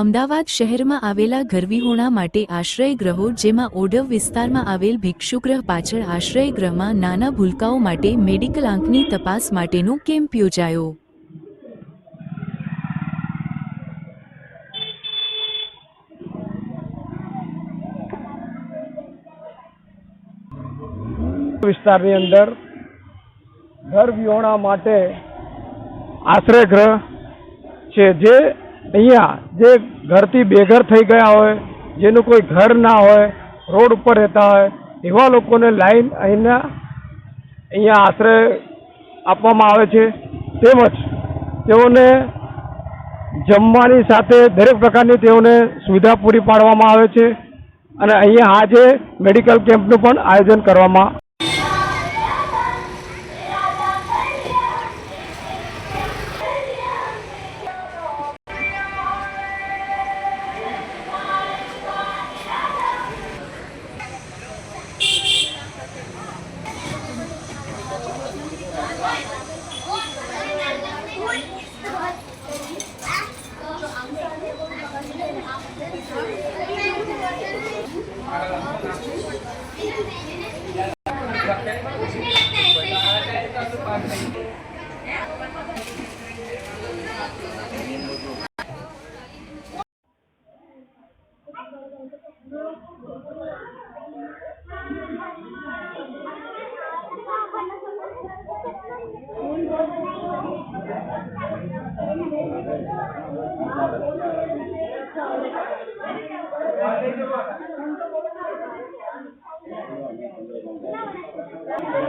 અમદાવાદ શહેરમાં આવેલા ગરવીહોણા માટે આશ્રય ગ્રહો જેમાં ઓઢવ વિસ્તારમાં આવેલ ભિક્ષુગ્રહ પાછળ આશ્રય ગ્રહમાં નાના ભૂલકાઓ માટે મેડિકલ આંકની તપાસ માટેનો કેમ્પ યોજાયો. વિસ્તારની અંદર ઘર માટે ગ્રહ છે જે અહીંયા જે ઘરથી બેઘર થઈ ગયા હોય, જેનું કોઈ ઘર ના હોય, રોડ ઉપર રહેતા હોય, એવા લોકોને લાઈન અહીંના અહીંયા આશરે આપવામાં આવે છે. તેમજ તેઓને જમવાની સાથે દરેક પ્રકારની તેઓને સુવિધા પૂરી પાડવામાં આવે છે. અને અહીંયા આજે મેડિકલ કેમ્પનું પણ આયોજન કરવામાં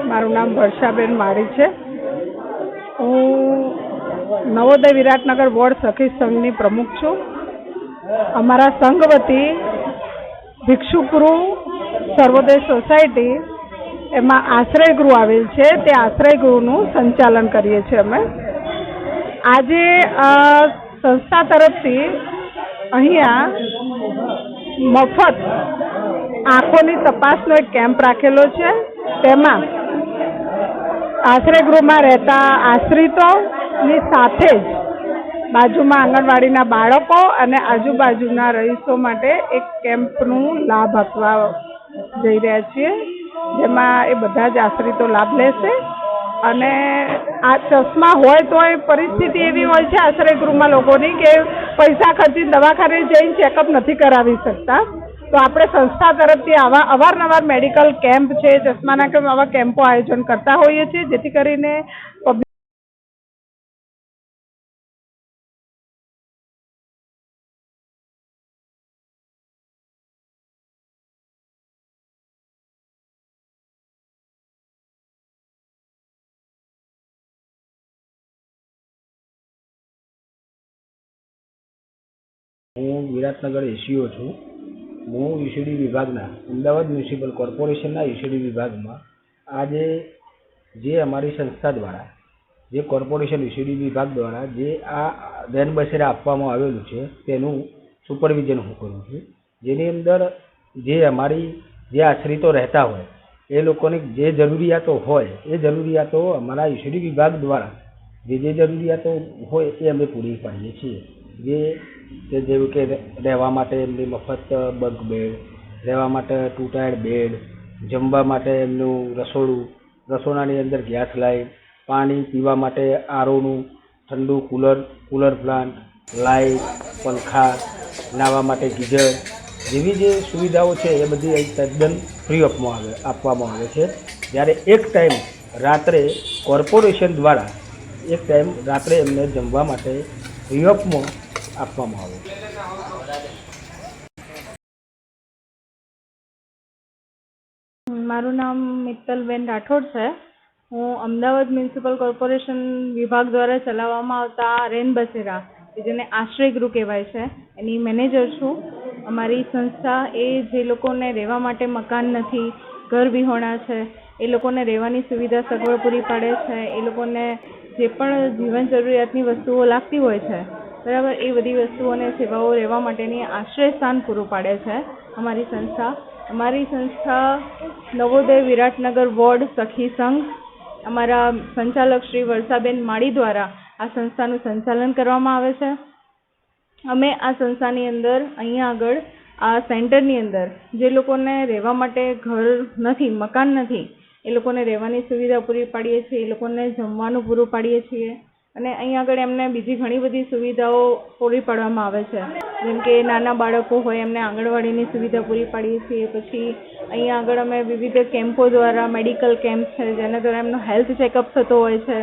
મારું નામ વર્ષાબેન માળી છે. હું નવોદય વિરાટનગર વોર્ડ સખી સંઘની પ્રમુખ છું. અમારા સંઘ વતી ભિક્ષુગૃહ સર્વોદય સોસાયટી એમાં આશ્રય ગૃહ આવેલ છે. તે આશ્રય ગૃહનું સંચાલન કરીએ છીએ અમે. આજે સંસ્થા તરફથી અહીંયા મફત આંખોની તપાસનો એક કેમ્પ રાખેલો છે. તેમાં આશ્રય ગૃહમાં રહેતા આશ્રિતોની સાથે જ બાજુમાં આંગણવાડીના બાળકો અને આજુબાજુના રહીશો માટે એક કેમ્પનું લાભ આપવા જઈ રહ્યા છીએ, જેમાં એ બધા જ આશ્રિતો લાભ લેશે. અને આ ચશ્મા હોય તોય પરિસ્થિતિ એવી હોય છે આશ્રય ગૃહમાં લોકોની કે પૈસા ખર્ચી દવાખાને જઈને ચેકઅપ નથી કરાવી શકતા. તો આપણે સંસ્થા તરફથી આવા અવારનવાર મેડિકલ કેમ્પ છે, ચશ્માના આવા કેમ્પો આયોજન કરતા હોઈએ છીએ, જેથી કરીને હું વિરાટનગર એસીઓ છું. હું યુસીડી વિભાગના, અમદાવાદ મ્યુનિસિપલ કોર્પોરેશનના યુસીડી વિભાગમાં આજે જે અમારી સંસ્થા દ્વારા, જે કોર્પોરેશન યુસીડી વિભાગ દ્વારા જે આ બેન બસેરા આપવામાં આવેલું છે, તેનું સુપરવિઝન હું કરું છું. જેની અંદર જે અમારી જે આશ્રિતો રહેતા હોય, એ લોકોની જે જરૂરિયાતો હોય, એ જરૂરિયાતો અમારા યુસીડી વિભાગ દ્વારા, જે જે જરૂરિયાતો હોય, એ અમે પૂરી પાડીએ છીએ. જે કે જેવું કે રહેવા માટે એમની મફત બંક બેડ, રહેવા માટે ટુ ટાયર બેડ, જમવા માટે એમનું રસોડું, રસોડાની અંદર ગેસ લાઈન, પાણી પીવા માટે આરોનું ઠંડુ કુલર કુલર પ્લાન્ટ લાઇટ પંખા નાહવા માટે ગીઝર, જેવી જે સુવિધાઓ છે એ બધી અહીં તદ્દન ફ્રી ઓફમાં આવે, આપવામાં આવે છે. જ્યારે એક ટાઈમ રાત્રે કોર્પોરેશન દ્વારા એક ટાઈમ રાત્રે એમને જમવા માટે ફ્રી ઓફમાં આપવામાં આવે. મારું નામ મિત્તલબેન રાઠોડ છે. હું અમદાવાદ મ્યુનિસિપલ કોર્પોરેશન વિભાગ દ્વારા ચલાવવામાં આવતા રેન બસેરા જેને આશ્રય ગૃહ કહેવાય છે, એની મેનેજર છું. અમારી સંસ્થા એ જે લોકોને રહેવા માટે મકાન નથી, ઘર વિહોણા છે, એ લોકોને રહેવાની સુવિધા સગવડ પૂરી પાડે છે, એ લોકોને જે પણ જીવન જરૂરિયાતની વસ્તુઓ લાગતી હોય છે બરાબર, એ બધી વસ્તુઓ અને સેવાઓ રહેવા માટેની આશ્રય સ્થાન પૂરું પાડે છે અમારી સંસ્થા. અમારી સંસ્થા નવોદય વિરાટનગર વોર્ડ સખી સંઘ, અમારા સંચાલક શ્રી વર્ષાબેન માળી દ્વારા આ સંસ્થાનું સંચાલન કરવામાં આવે છે. અમે આ સંસ્થાની અંદર અહીંયા આગળ, આ સેન્ટરની અંદર જે લોકોને રહેવા માટે ઘર નથી, મકાન નથી, એ લોકોને રહેવાની સુવિધા પૂરી પાડીએ છીએ, એ લોકોને જમવાનું પૂરું પાડીએ છીએ. અને અહીંયા આગળ એમને બીજી ઘણી બધી સુવિધાઓ પૂરી પાડવામાં આવે છે. જેમ કે નાના બાળકો હોય એમને આંગણવાડીની સુવિધા પૂરી પાડીએ છીએ. પછી અહીંયા આગળ અમે વિવિધ કેમ્પો દ્વારા મેડિકલ કેમ્પ છે જેના દ્વારા એમનો હેલ્થ ચેકઅપ થતો હોય છે.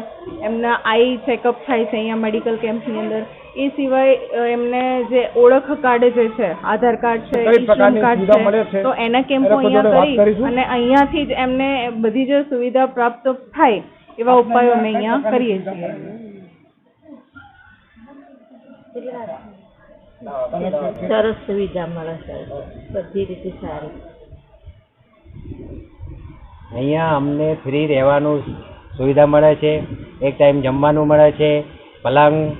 એમના આઈ ચેકઅપ થાય છે અહીંયા મેડિકલ કેમ્પની અંદર. એ સિવાય એમને જે ઓળખ કાર્ડ જે છે આધાર કાર્ડ છે પ્રકારની કાર્ડ છે? તો એના કેમ્પો અહીંયા કરી. અને અહીંયાથી જ એમને બધી જ સુવિધા પ્રાપ્ત થાય એવા ઉપાયો અમે અહીંયા કરીએ છીએ. સરસ સુવિધા મળે છે. બધી રીતે સારી. અહીંયા અમને ફ્રી રહેવાનું સુવિધા મળે છે. એક ટાઈમ જમવાનું મળે છે. પલંગ,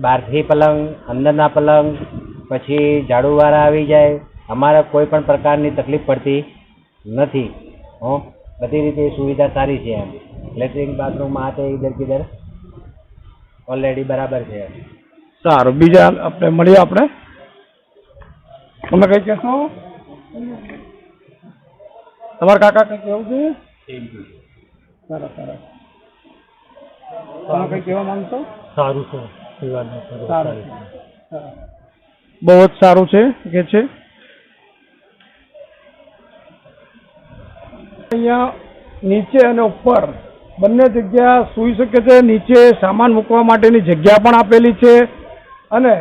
બહારથી પલંગ, અંદરના પલંગ, પછી ઝાડુવાળા આવી જાય. અમારે કોઈ પણ પ્રકારની તકલીફ પડતી નથી. હો, બધી રીતે સુવિધા સારી છે એમ. લેટ્રિન બાથરૂમ આ તે ઇધર કિધર ઓલરેડી બરાબર છે. સારું બીજા આપણે મળીએ આપણે. તમે કઈ કહેશો? તમારા કાકા કઈ કેવું છે? સરસ સરસ તમે કઈ કહેવા માંગશો? સારું છે સારું. સરસ. બહુ જ સારું છે કે છે? અહીંયા નીચે અને ઉપર બંને જગ્યા સૂઈ શકે છે નીચે સામાન મૂકવા માટેની જગ્યા પણ આપેલી છે અને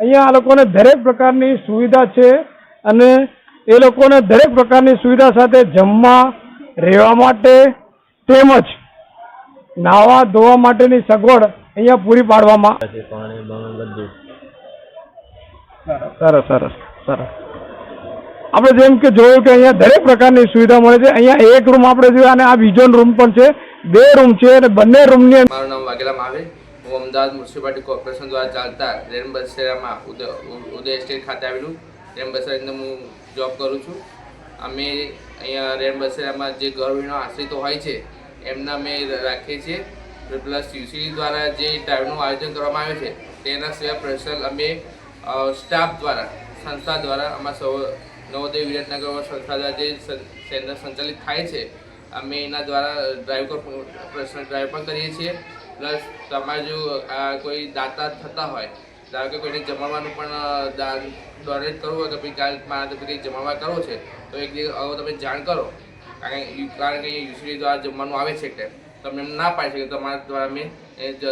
અહીંયા આ લોકોને દરેક પ્રકારની સુવિધા છે અને એ લોકોને દરેક પ્રકારની સુવિધા સાથે જમવા રહેવા માટે તેમજ નાવા ધોવા માટેની સગવડ અહીંયા પૂરી પાડવામાં સરસ સરસ સરસ આપણે જેમ કે જોયું કે અહીંયા દરેક પ્રકારની સુવિધા મળે છે. અહીંયા એક રૂમ આપણે જોયું અને આ બીજો રૂમ પણ છે. બે રૂમ છે અને બંને રૂમની મારું નામ વાઘેલા મહાવીર હું અમદાવાદ મ્યુનિસિપાલિટી કોર્પોરેશન દ્વારા ચાલતા રેન બસેરામાં ઉદય એસ્ટેટ ખાતે આવેલું રેન બસેરા અંદર હું જોબ કરું છું. અમે અહીંયા રેન બસેરામાં જે ગૃહિણીઓ આશ્રિતો હોય છે, એમના અમે રાખીએ છીએ. પ્લસ યુસી દ્વારા જે ટાઈમનું આયોજન કરવામાં આવે છે, તેના સિવાય પ્રસંગ અમે સ્ટાફ દ્વારા, સંસ્થા દ્વારા અમારા સૌ નવોદય વિરાટનગર સંસ્થા દ્વારા જે સેન્ટર સંચાલિત થાય છે અમે એના દ્વારા ડ્રાઈવ પ્રશ્ન ડ્રાઈવ પણ કરીએ છીએ. પ્લસ તમારે જો આ કોઈ દાતા થતા હોય, ધારો કે કોઈને જમાડવાનું પણ દાન દાન ડોનેટ કરવું હોય કે ભાઈ કાલ મારા તો કંઈક જમાડવા કરવો છે, તો એક દિવસ અગાઉ તમે જાણ કરો. કારણ કે કારણ કે યુસીડી દ્વારા જમવાનું આવે છે એટલે તમને એમ ના પાડી શકે તમારા દ્વારા અમે જ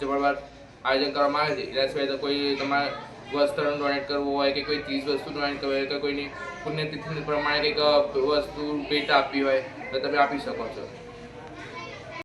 જમણવાર આયોજન કરવામાં આવે છે. એના સિવાય તો કોઈ તમારે વસ્ત્રનું ડોનેટ કરવું હોય કે કોઈ ચીજ વસ્તુ ડોનેટ કરવી હોય કે કોઈની પુણ્યતિથિ પ્રમાણે કંઈક વસ્તુ ભેટ આપવી હોય તો તમે આપી શકો છો.